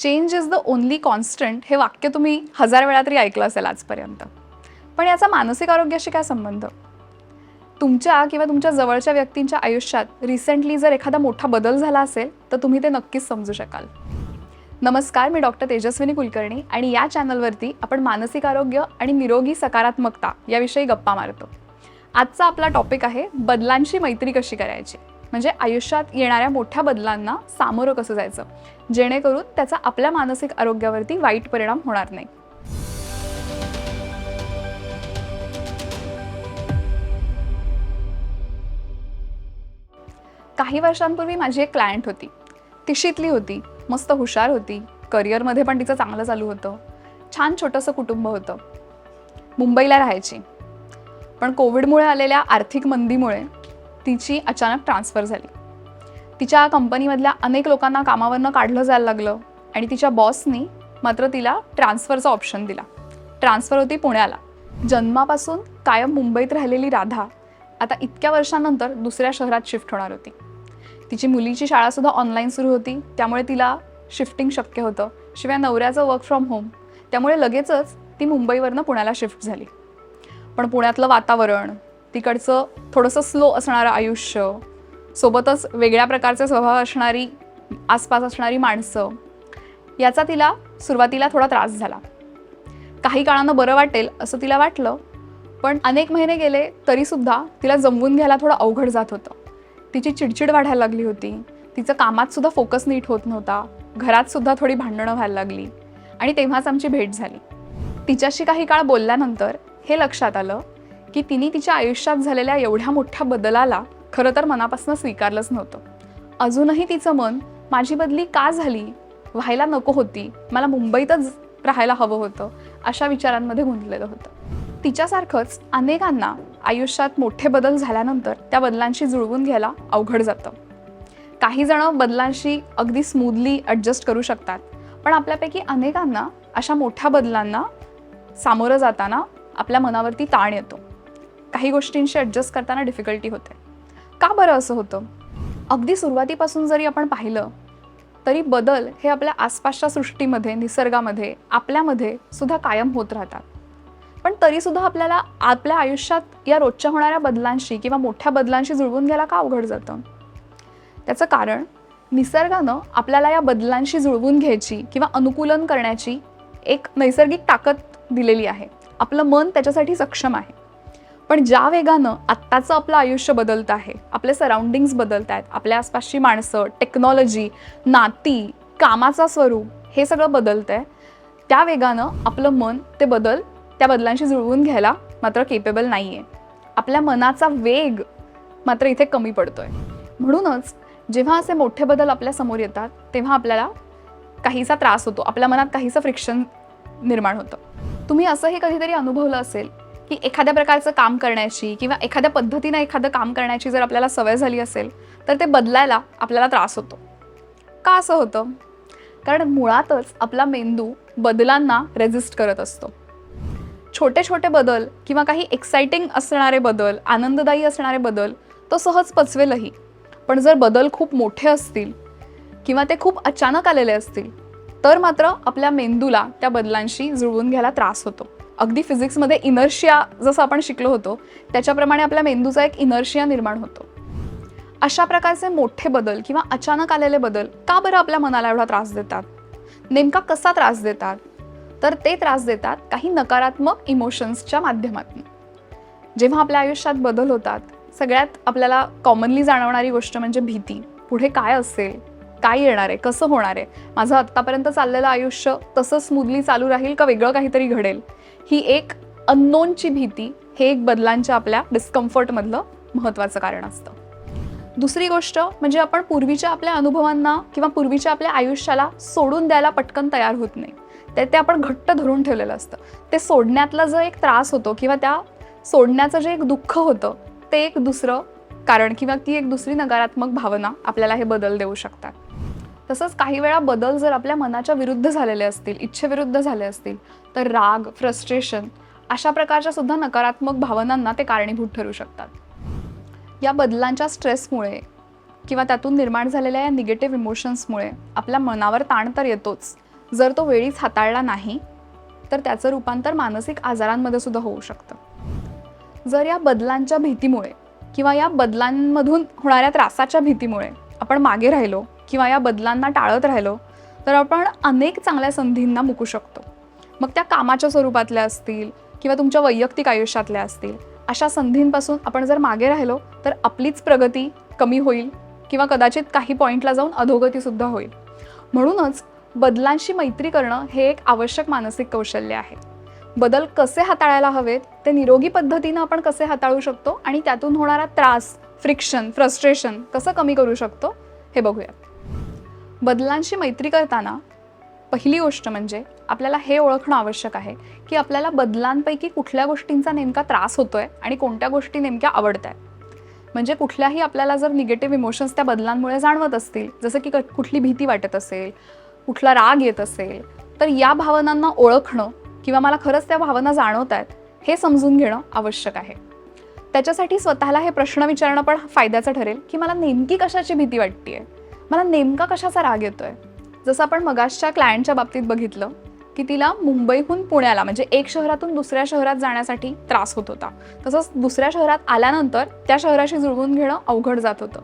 Change is the only constant हे वाक्य तुम्ही हजार वेळा तरी ऐकलं असेल आजपर्यंत. पण याचा मानसिक आरोग्याशी काय संबंध? तुमच्या किंवा तुमच्या जवळच्या व्यक्तींच्या आयुष्यात रिसेंटली जर एखादा मोठा बदल झाला असेल तर तुम्ही ते नक्कीच समजू शकाल. नमस्कार मी डॉक्टर तेजस्विनी कुलकर्णी आणि या चॅनलवरती आपण मानसिक आरोग्य आणि निरोगी सकारात्मकता याविषयी गप्पा मारतो. आजचा आपला टॉपिक आहे बदलांची मैत्री कशी करायची? म्हणजे आयुष्यात येणाऱ्या मोठ्या बदलांना सामोरं कसं जायचं? जेणेकरून त्याचा आपल्या मानसिक आरोग्यावरती वाईट परिणाम होणार नाही. काही वर्षांपूर्वी माझी एक क्लायंट होती. ती शिकली होती मस्त हुशार होती करिअरमध्ये पण तिचं चांगलं चालू होतं. छान छोटंसं कुटुंब होतं. मुंबईला राहायची. पण कोविडमुळे आलेल्या आर्थिक मंदीमुळे तिची अचानक ट्रान्सफर झाली. तिच्या कंपनीमधल्या अनेक लोकांना कामावरनं काढलं जायला लागलं आणि तिच्या बॉसनी मात्र तिला ट्रान्सफरचा ऑप्शन दिला. ट्रान्सफर होती पुण्याला. जन्मापासून कायम मुंबईत राहिलेली राधा आता इतक्या वर्षांनंतर दुसऱ्या शहरात शिफ्ट होणार होती. तिची मुलीची शाळासुद्धा ऑनलाईन सुरू होती. त्यामुळे तिला शिफ्टिंग शक्य होतं. शिवाय नवऱ्याचं वर्क फ्रॉम होम त्यामुळे लगेचच ती मुंबईवरनं पुण्याला शिफ्ट झाली. पण पुण्यातलं वातावरण तिकडचं थोडंसं स्लो असणारं आयुष्य सोबतच वेगळ्या प्रकारचे स्वभाव असणारी आसपास असणारी माणसं याचा तिला सुरुवातीला थोडा त्रास झाला. काही काळानं बरं वाटेल असं तिला वाटलं पण अनेक महिने गेले तरीसुद्धा तिला जमवून घ्यायला थोडं अवघड जात होतं. तिची चिडचिड वाढायला लागली होती. तिचं कामातसुद्धा फोकस नीट होत नव्हता. घरातसुद्धा थोडी भांडणं व्हायला लागली. आणि तेव्हाच आमची भेट झाली. तिच्याशी काही काळ बोलल्यानंतर हे लक्षात आलं की तिने तिच्या आयुष्यात झालेल्या एवढ्या मोठ्या बदलाला खरं तर मनापासून स्वीकारलंच नव्हतं. अजूनही तिचं मन माझी बदली का झाली? व्हायला नको होती. मला मुंबईतच राहायला हवं होतं अशा विचारांमध्ये गुंतलेलं होतं. तिच्यासारखंच अनेकांना आयुष्यात मोठे बदल झाल्यानंतर त्या बदलांशी जुळवून घ्यायला अवघड जातं. काही जण बदलांशी अगदी स्मूदली ॲडजस्ट करू शकतात पण आपल्यापैकी अनेकांना अशा मोठ्या बदलांना सामोरं जाताना आपल्या मनावरती ताण येतो. काही गोष्टींशी ॲडजस्ट करताना डिफिकल्टी होते. का बरं असं होतं? अगदी सुरुवातीपासून जरी आपण पाहिलं तरी बदल हे आपल्या आसपासच्या सृष्टीमध्ये निसर्गामध्ये आपल्यामध्ये सुद्धा कायम होत राहतात. पण तरीसुद्धा आपल्याला आपल्या आयुष्यात या रोजच्या होणाऱ्या बदलांशी किंवा मोठ्या बदलांशी जुळवून घ्यायला का अवघड जातं? त्याचं कारण निसर्गानं आपल्याला या बदलांशी जुळवून घ्यायची किंवा अनुकूलन करण्याची एक नैसर्गिक ताकद दिलेली आहे. आपलं मन त्याच्यासाठी सक्षम आहे. पण ज्या वेगानं आत्ताचं आपलं आयुष्य बदलतं आहे आपले सराउंडिंग्स बदलत आहेत आपल्या आसपासची माणसं टेक्नॉलॉजी नाती कामाचा स्वरूप हे सगळं बदलतं आहे त्या वेगानं आपलं मन ते बदल त्या बदलांशी जुळवून घ्यायला मात्र केपेबल नाही आहे आपल्या मनाचा वेग मात्र इथे कमी पडतो आहे म्हणूनच जेव्हा असे मोठे बदल आपल्यासमोर येतात तेव्हा आपल्याला काहीसा त्रास होतो आपल्या मनात काहीसं फ्रिक्शन निर्माण होतं. तुम्ही असंही कधीतरी अनुभवलं असेल की एखाद्या प्रकारचं काम करण्याची किंवा एखाद्या पद्धतीनं एखादं काम करण्याची जर आपल्याला सवय झाली असेल तर ते बदलायला आपल्याला त्रास होतो. का असं होतं? कारण मुळातच आपला मेंदू बदलांना रेजिस्ट करत असतो. छोटे छोटे बदल किंवा काही एक्साइटिंग असणारे बदल आनंददायी असणारे बदल तो सहज पचवेलही. पण जर बदल खूप मोठे असतील किंवा ते खूप अचानक आलेले असतील तर मात्र आपल्या मेंदूला त्या बदलांशी जुळवून घ्यायला त्रास होतो. अगदी फिजिक्समध्ये इनर्शिया जसं आपण शिकलो होतो त्याच्याप्रमाणे आपल्या मेंदूचा एक इनर्शिया निर्माण होतो. अशा प्रकारचे मोठे बदल किंवा अचानक आलेले बदल का बरं आपल्या मनाला एवढा त्रास देतात? नेमका कसा त्रास देतात? तर ते त्रास देतात काही नकारात्मक इमोशन्सच्या माध्यमातून. जेव्हा आपल्या आयुष्यात बदल होतात सगळ्यात आपल्याला कॉमनली जाणवणारी गोष्ट म्हणजे भीती. पुढे काय असेल? काय येणार आहे? कसं होणार आहे? माझं आत्तापर्यंत चाललेलं आयुष्य तसं स्मूदली चालू राहील का वेगळं काहीतरी घडेल? ही एक अननोनची भीती हे एक बदलांच्या आपल्या डिस्कम्फर्टमधलं महत्त्वाचं कारण असतं. दुसरी गोष्ट म्हणजे आपण पूर्वीच्या आपल्या अनुभवांना किंवा पूर्वीच्या आपल्या आयुष्याला सोडून द्यायला पटकन तयार होत नाही. ते ते आपण घट्ट धरून ठेवलेलं असतं. ते सोडण्यातला जो एक त्रास होतो किंवा त्या सोडण्याचं जे एक दुःख होतं ते एक दुसरं कारण किंवा ती एक दुसरी नकारात्मक भावना आपल्याला हे बदल देऊ शकतात. तसंच काही वेळा बदल जर आपल्या मनाच्या विरुद्ध झालेले असतील इच्छेविरुद्ध झाले असतील तर राग फ्रस्ट्रेशन अशा प्रकारच्या सुद्धा नकारात्मक भावनांना ते कारणीभूत ठरू शकतात. या बदलांच्या स्ट्रेसमुळे किंवा त्यातून निर्माण झालेल्या या निगेटिव्ह इमोशन्समुळे आपल्या मनावर ताण तर येतोच. जर तो वेळीच हाताळला नाही तर त्याचं रूपांतर मानसिक आजारांमध्ये सुद्धा होऊ शकतं. जर या बदलांच्या भीतीमुळे किंवा या बदलांमधून होणाऱ्या त्रासाच्या भीतीमुळे आपण मागे राहिलो किंवा या बदलांना टाळत राहिलो तर आपण अनेक चांगल्या संधींना मुकू शकतो. मग त्या कामाच्या स्वरूपातल्या असतील किंवा तुमच्या वैयक्तिक आयुष्यातल्या असतील अशा संधींपासून आपण जर मागे राहिलो तर आपलीच प्रगती कमी होईल किंवा कदाचित काही पॉईंटला जाऊन अधोगतीसुद्धा होईल. म्हणूनच बदलांशी मैत्री करणं हे एक आवश्यक मानसिक कौशल्य आहे. बदल कसे हाताळायला हवेत ते निरोगी पद्धतीनं आपण कसे हाताळू शकतो आणि त्यातून होणारा त्रास फ्रिक्शन फ्रस्ट्रेशन कसं कमी करू शकतो हे बघूयात. बदलांशी मैत्री करताना पहिली गोष्ट म्हणजे आपल्याला हे ओळखणं आवश्यक आहे की आपल्याला बदलांपैकी कुठल्या गोष्टींचा नेमका त्रास होतोय आणि कोणत्या गोष्टी नेमक्या आवडत आहेत म्हणजे कुठल्याही आपल्याला जर निगेटिव्ह इमोशन्स त्या बदलांमुळे जाणवत असतील जसं की कुठली भीती वाटत असेल कुठला राग येत असेल तर या भावनांना ओळखणं किंवा मला खरंच त्या भावना जाणवत आहेत हे समजून घेणं आवश्यक आहे. त्याच्यासाठी स्वतःला हे प्रश्न विचारणं पण फायद्याचं ठरेल की मला नेमकी कशाची भीती वाटते आहे मला नेमका कशाचा राग येतोय? जसं आपण मगाशच्या क्लायंटच्या बाबतीत बघितलं की तिला मुंबईहून पुण्याला म्हणजे एक शहरातून दुसऱ्या शहरात जाण्यासाठी त्रास होत होता. तसंच दुसऱ्या शहरात आल्यानंतर त्या शहराशी जुळवून घेणं अवघड जात होतं.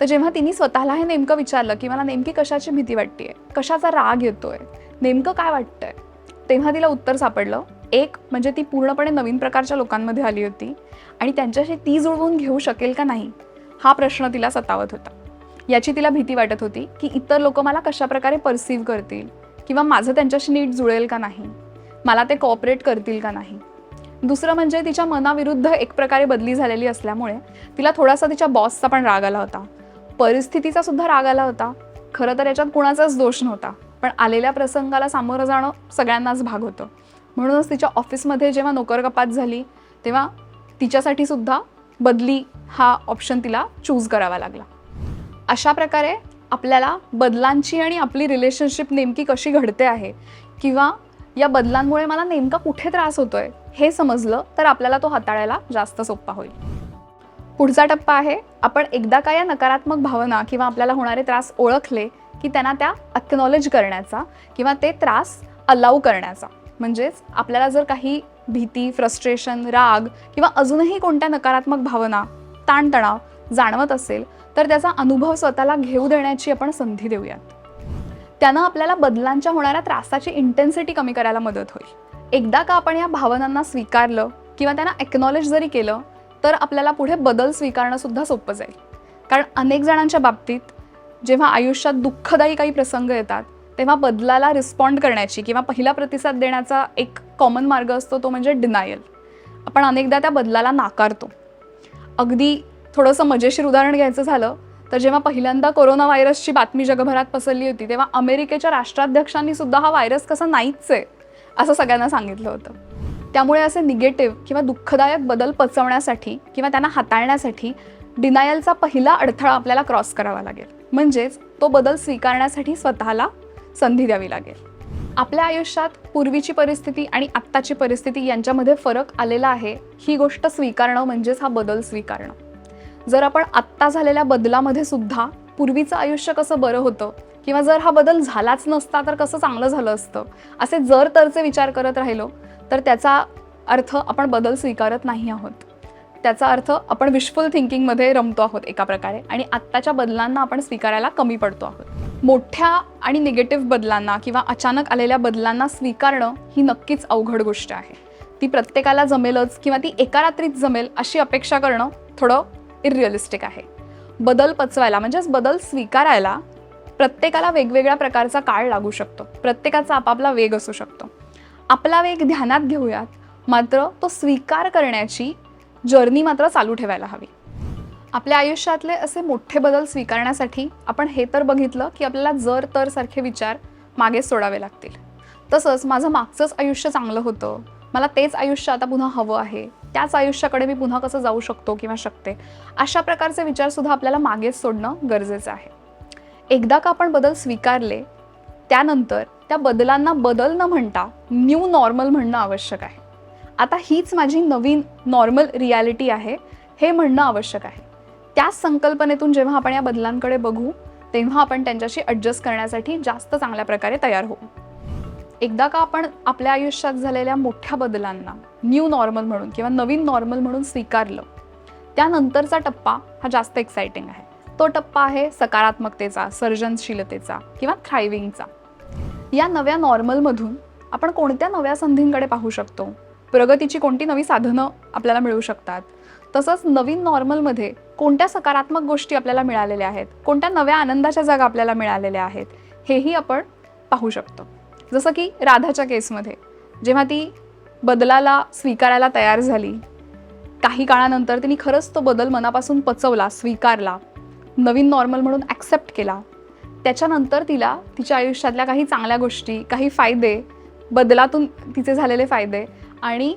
तर जेव्हा तिने स्वतःला हे नेमकं विचारलं की मला नेमकी कशाची भीती वाटते कशाचा राग येतोय? नेमकं काय वाटतंय? तेव्हा तिला उत्तर सापडलं. एक म्हणजे ती पूर्णपणे नवीन प्रकारच्या लोकांमध्ये आली होती. आणि त्यांच्याशी ती जुळवून घेऊ शकेल का नाही? हा प्रश्न तिला सतावत होता. याची तिला भीती वाटत होती की इतर लोक मला कशाप्रकारे परसिव्ह करतील किंवा माझं त्यांच्याशी नीट जुळेल का नाही? मला ते कॉपरेट करतील का नाही? दुसरं म्हणजे तिच्या मनाविरुद्ध एक प्रकारे बदली झालेली असल्यामुळे तिला थोडासा तिच्या बॉसचा पण राग आला होता. परिस्थितीचा सुद्धा राग आला होता. खरं तर याच्यात कुणाचाच दोष नव्हता पण आलेल्या प्रसंगाला सामोरं जाणं सगळ्यांनाच भाग होतं. म्हणूनच तिच्या ऑफिसमध्ये जेव्हा नोकरकपात झाली तेव्हा तिच्यासाठी सुद्धा बदली हा ऑप्शन तिला चूज करावा लागला. अशा प्रकारे आपल्याला बदलांची आणि आपली रिलेशनशिप नेमकी कशी घडते आहे किंवा या बदलांमुळे मला नेमका कुठे त्रास होतो आहे हे समजलं तर आपल्याला तो हाताळायला जास्त सोपा होईल. पुढचा टप्पा आहे आपण एकदा का या नकारात्मक भावना किंवा आपल्याला होणारे त्रास ओळखले की त्यांना त्या अक्नॉलेज करण्याचा किंवा ते त्रास अलाऊ करण्याचा. म्हणजेच आपल्याला जर काही भीती फ्रस्ट्रेशन राग किंवा अजूनही कोणत्या नकारात्मक भावना ताणतणाव जाणवत असेल तर त्याचा अनुभव स्वतःला घेऊ देण्याची आपण संधी देऊयात. त्यानं आपल्याला बदलांच्या होणाऱ्या त्रासाची इंटेन्सिटी कमी करायला मदत होईल. एकदा का आपण या भावनांना स्वीकारलं किंवा त्यांना एक्नॉलेज जरी केलं तर आपल्याला पुढे बदल स्वीकारणं सुद्धा सोपं जाईल. कारण अनेक जणांच्या बाबतीत जेव्हा आयुष्यात दुःखदायी काही प्रसंग येतात तेव्हा बदलाला रिस्पॉन्ड करण्याची किंवा पहिला प्रतिसाद देण्याचा एक कॉमन मार्ग असतो तो म्हणजे डिनायल आपण अनेकदा त्या बदलाला नाकारतो. अगदी थोडंसं मजेशीर उदाहरण घ्यायचं झालं तर जेव्हा पहिल्यांदा कोरोना व्हायरसची बातमी जगभरात पसरली होती तेव्हा अमेरिकेच्या राष्ट्राध्यक्षांनी सुद्धा हा व्हायरस कसा नाहीच आहे असं सगळ्यांना सांगितलं होतं. त्यामुळे असे निगेटिव्ह किंवा दुःखदायक बदल पचवण्यासाठी किंवा त्यांना हाताळण्यासाठी डिनायलचा पहिला अडथळा आपल्याला क्रॉस करावा लागेल. म्हणजेच तो बदल स्वीकारण्यासाठी स्वतःला संधी द्यावी लागेल. आपल्या आयुष्यात पूर्वीची परिस्थिती आणि आत्ताची परिस्थिती यांच्यामध्ये फरक आलेला आहे ही गोष्ट स्वीकारणं म्हणजेच हा बदल स्वीकारणं. जर आपण आत्ता झालेल्या बदलामध्ये सुद्धा पूर्वीचं आयुष्य कसं बरं होतं किंवा जर हा बदल झालाच नसता तर कसं चांगलं झालं असतं? असे जर तरचे विचार करत राहिलो तर त्याचा अर्थ आपण बदल स्वीकारत नाही आहोत. त्याचा अर्थ आपण विशफुल थिंकिंगमध्ये रमतो आहोत एका प्रकारे आणि आत्ताच्या बदलांना आपण स्वीकारायला कमी पडतो आहोत. मोठ्या आणि निगेटिव्ह बदलांना किंवा अचानक आलेल्या बदलांना स्वीकारणं ही नक्कीच अवघड गोष्ट आहे. ती प्रत्येकाला जमेलच किंवा ती एका रात्रीत जमेल अशी अपेक्षा करणं थोडं इरिअलिस्टिक आहे. बदल पचवायला म्हणजेच बदल स्वीकारायला प्रत्येकाला वेगवेगळ्या प्रकारचा काळ लागू शकतो. प्रत्येकाचा आपापला वेग असू शकतो. आपला वेग ध्यानात घेऊयात. मात्र तो स्वीकार करण्याची जर्नी मात्र चालू ठेवायला हवी. आपल्या आयुष्यातले असे मोठे बदल स्वीकारण्यासाठी आपण हे तर बघितलं की आपल्याला जर तर सारखे विचार मागे सोडावे लागतील. तसंच माझं मागचंच आयुष्य चांगलं होतं. मला तेच आयुष्य आता पुन्हा हवं आहे. त्याच आयुष्याकडे मी पुन्हा कसं जाऊ शकतो किंवा शकते? अशा प्रकारचे विचारसुद्धा आपल्याला मागेच सोडणं गरजेचं आहे. एकदा का आपण बदल स्वीकारले त्यानंतर त्या बदलांना बदल न म्हणता न्यू नॉर्मल म्हणणं आवश्यक आहे. आता हीच माझी नवीन नॉर्मल रियालिटी आहे हे म्हणणं आवश्यक आहे. त्याच संकल्पनेतून जेव्हा आपण या बदलांकडे बघू तेव्हा आपण त्यांच्याशी ॲडजस्ट करण्यासाठी जास्त चांगल्या प्रकारे तयार होऊ. एकदा का आपण आपल्या आयुष्यात झालेल्या मोठ्या बदलांना न्यू नॉर्मल म्हणून किंवा नवीन नॉर्मल म्हणून स्वीकारलं त्यानंतरचा टप्पा हा जास्त एक्साइटिंग आहे. तो टप्पा आहे सकारात्मकतेचा सर्जनशीलतेचा किंवा थ्रायविंगचा या नव्या नॉर्मलमधून आपण कोणत्या नव्या संधींकडे पाहू शकतो? प्रगतीची कोणती नवी साधनं आपल्याला मिळू शकतात? तसंच नवीन नॉर्मलमध्ये कोणत्या सकारात्मक गोष्टी आपल्याला मिळालेल्या आहेत? कोणत्या नव्या आनंदाच्या जागा आपल्याला मिळालेल्या आहेत? हेही आपण पाहू शकतो. जसं की राधाच्या केसमध्ये. जेव्हा ती बदलाला स्वीकारायला तयार झाली काही काळानंतर तिने खरंच तो बदल मनापासून पचवला स्वीकारला नवीन नॉर्मल म्हणून ॲक्सेप्ट केला. त्याच्यानंतर तिला तिच्या आयुष्यातल्या काही चांगल्या गोष्टी काही फायदे बदलातून तिचे झालेले फायदे आणि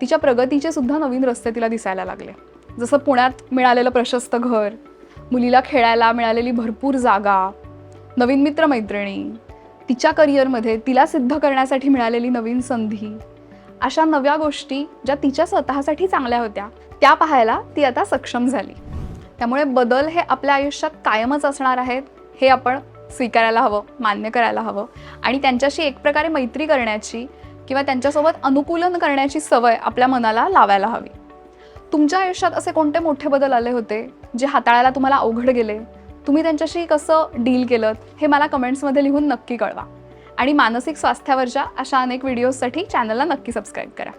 तिच्या प्रगतीचे सुद्धा नवीन रस्ते तिला दिसायला लागले. जसं पुण्यात मिळालेलं प्रशस्त घर मुलीला खेळायला मिळालेली भरपूर जागा नवीन मित्रमैत्रिणी तिच्या करिअरमध्ये तिला सिद्ध करण्यासाठी मिळालेली नवीन संधी. अशा नव्या गोष्टी ज्या तिच्या स्वतःसाठी चांगल्या होत्या त्या पाहायला ती आता सक्षम झाली. त्यामुळे बदल हे आपल्या आयुष्यात कायमच असणार आहेत हे आपण स्वीकारायला हवं मान्य करायला हवं. आणि त्यांच्याशी एक प्रकारे मैत्री करण्याची किंवा त्यांच्यासोबत अनुकूलन करण्याची सवय आपल्या मनाला लावायला हवी. तुमच्या आयुष्यात असे कोणते मोठे बदल आले होते जे हाताळायला तुम्हाला अवघड गेले? तुम्ही त्यांच्याशी कसं डील केलं हे मला कमेंट्समध्ये लिहून नक्की कळवा. आणि मानसिक स्वास्थ्यावरच्या अशा अनेक व्हिडिओजसाठी चॅनलला नक्की सबस्क्राईब करा.